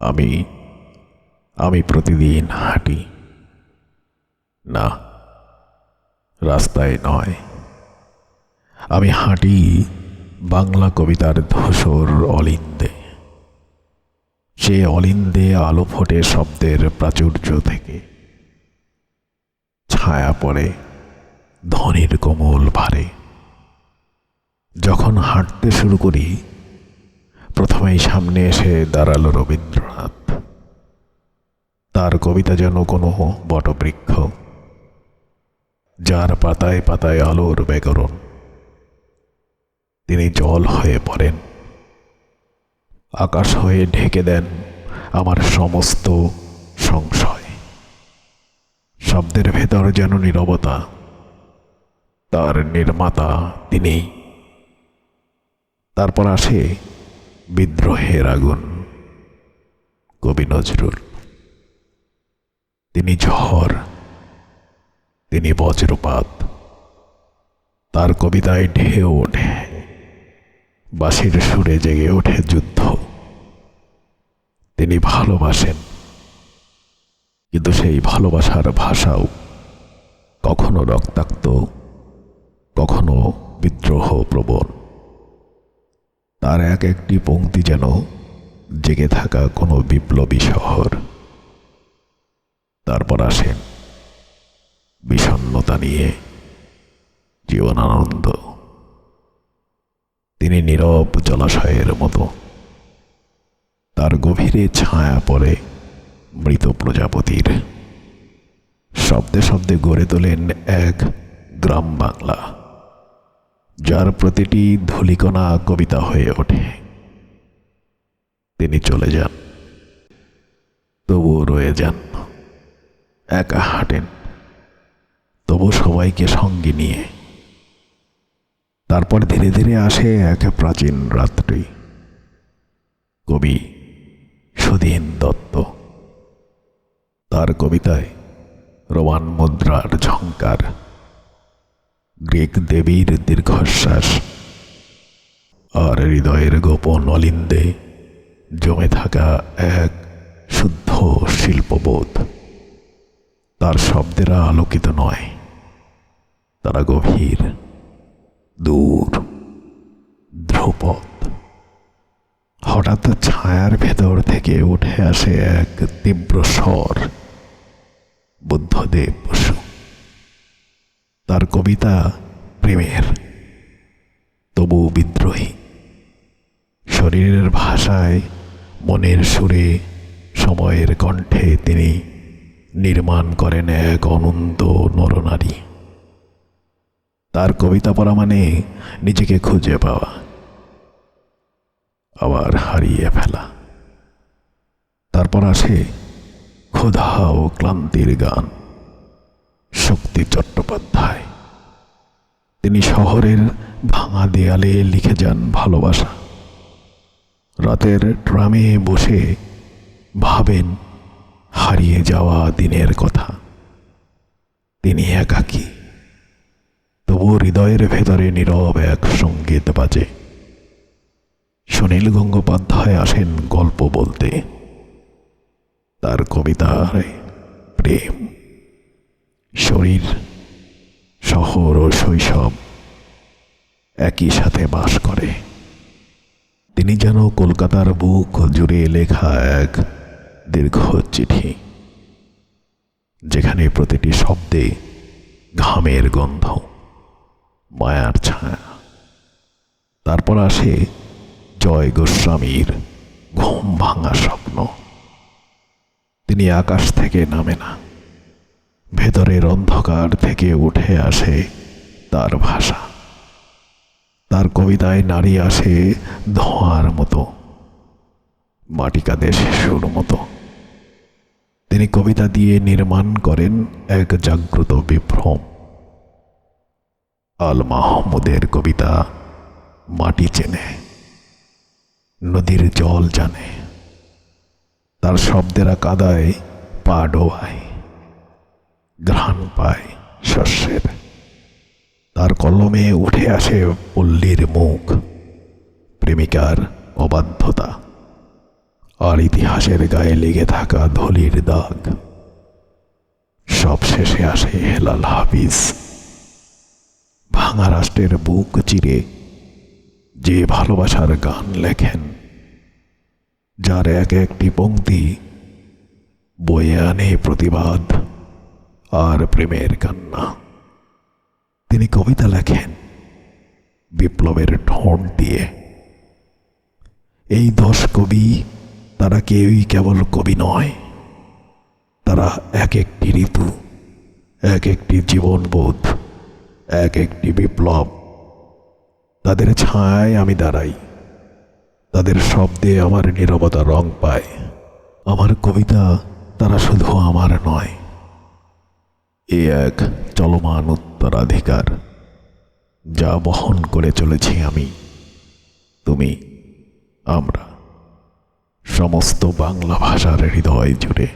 আমি আমি প্রতিদিন হাঁটি। না, রাস্তায় নয়। আমি হাঁটি বাংলা কবিতার ধূসর অলিন্দে। সে অলিন্দে আলো ফোটে শব্দের প্রাচুর্য থেকে। ছায়া পড়ে ধ্বনির কোমল ভারে। যখন হাঁটতে শুরু করি প্রথমেই সামনে এসে দাঁড়াল রবীন্দ্রনাথ। তার কবিতা যেন কোনো বটবৃক্ষ, যার পাতায় পাতায় আলোর ব্যাকরণ। তিনি জল হয়ে পড়েন, আকাশ হয়ে ঢেকে দেন আমার সমস্ত সংশয়। শব্দের ভেতর যেন নীরবতা, তার নির্মাতা তিনি তারপর আসে বিদ্রোহের আগুন। কবি নজরুল। তিনি ঝড় তিনি বজ্রপাত। তার কবিতায় ঢেউ ওঠে, বাঁশির সুরে জেগে ওঠে যুদ্ধ। তিনি ভালোবাসেন, কিন্তু সেই ভালোবাসার ভাষাও কখনো রক্তাক্ত, কখনো বিদ্রোহ প্রবণ। তার এক একটি পংক্তি যেন জেগে থাকা কোনো বিপ্লবী শহর। তারপর আসেন বিষণ্নতা নিয়ে জীবনানন্দ। তিনি নীরব জলাশয়ের মতো। তার গভীরে ছায়া পড়ে মৃত প্রজাপতির। শব্দে শব্দে গড়ে তোলেন এক গ্রাম বাংলা। যার প্রতিটি ধূলিকণা কবিতা হয়ে ওঠে। তিনি চলে যান। তবুও রয়ে যান। একা হাঁটেন। তবু সবাইকে সঙ্গে নিয়ে। তারপর ধীরে ধীরে আসে এক প্রাচীন রাত্রি। কবি সুধীন দত্ত। তার কবিতায় রোমান মুদ্রার ঝঙ্কার গ্রিক দেবীর দীর্ঘশ্বাস। আর হৃদয়ের গোপন অলিন্দে জমে থাকা এক শুদ্ধ শিল্পবোধ। তার শব্দেরা আলোকিত নয়, তারা গভীর, দূর, ধ্রুপদ। হঠাৎ ছায়ার ভেতর থেকে উঠে আসে এক তীব্র স্বর। বুদ্ধদেব বসু। তার কবিতা প্রেমের। তবু বিদ্রোহী। শরীরের ভাষায়, মনের সুরে, সময়ের কণ্ঠে তিনি নির্মাণ করেন এক অনন্ত নরনারী। তার কবিতা পড়া মানে নিজেকে খুঁজে পাওয়া, আবার হারিয়ে ফেলা। তারপর আসে ক্ষুধা ও ক্লান্তির গান। শক্তি চট্টোপাধ্যায়। তিনি শহরের ভাঙা দেয়ালে লিখে যান ভালোবাসা। রাতের ট্রামে বসে ভাবেন, হারিয়ে যাওয়া দিনের কথা। তিনি একাকী। তবু হৃদয়ের ভেতরে নীরব এক সংগীত বাজে। সুনীল গঙ্গোপাধ্যায় আসেন গল্প বলতে। তার কবিতায় প্রেম। শরীর, শহর ও শৈশব একই সাথে বাস করে। তিনি যেন কলকাতার বুক জুড়ে লেখা এক দীর্ঘ চিঠি, যেখানে প্রতিটি শব্দে ঘামের গন্ধ, মায়ার ছায়া। তারপর আসে জয় গোস্বামীর ঘুম ভাঙা স্বপ্ন। তিনি আকাশ থেকে নামে না। ভেতরের অন্ধকার থেকে উঠে আসে তার ভাষা। তার কবিতায় নারী আসে ধোঁয়ার মতো মাটি কাঁদে শিশুর মতো। তিনি কবিতা দিয়ে নির্মাণ করেন এক জাগ্রত বিভ্রম। আল মাহমুদের কবিতা মাটি চেনে, নদীর জল জানে। তার শব্দেরা কাদায় পা ডোবায়। ঘ্রাণ পায় শস্যের। তার কলমে উঠে আসে পল্লীর মুখ, প্রেমিকার অবাধ্যতা, আর ইতিহাসের গায়ে লেগে থাকা ধলির দাগ। সব শেষে আসে হেলাল হাফিজ। ভাঙা রাষ্ট্রের বুক চিরে যে ভালোবাসার গান লেখেন, যার এক একটি পংক্তি বয়ে আনে প্রতিবাদ। আর প্রেমের কান্না। তিনি কবিতা লেখেন বিপ্লবের ঠোঁট দিয়ে। এই দশ কবি, তারা কেউই কেবল কবি নয়। তারা এক একটি ঋতু, এক একটি জীবনবোধ, এক একটি বিপ্লব। তাদের ছায়ায় আমি দাঁড়াই। তাদের শব্দে আমার নীরবতা রং পায়। আমার কবিতা তারা শুধু আমার নয়। এ এক চলমান উত্তরাধিকার, যা বহন করে চলেছি আমি। তুমি, আমরা, সমস্ত বাংলা ভাষার হৃদয় জুড়ে।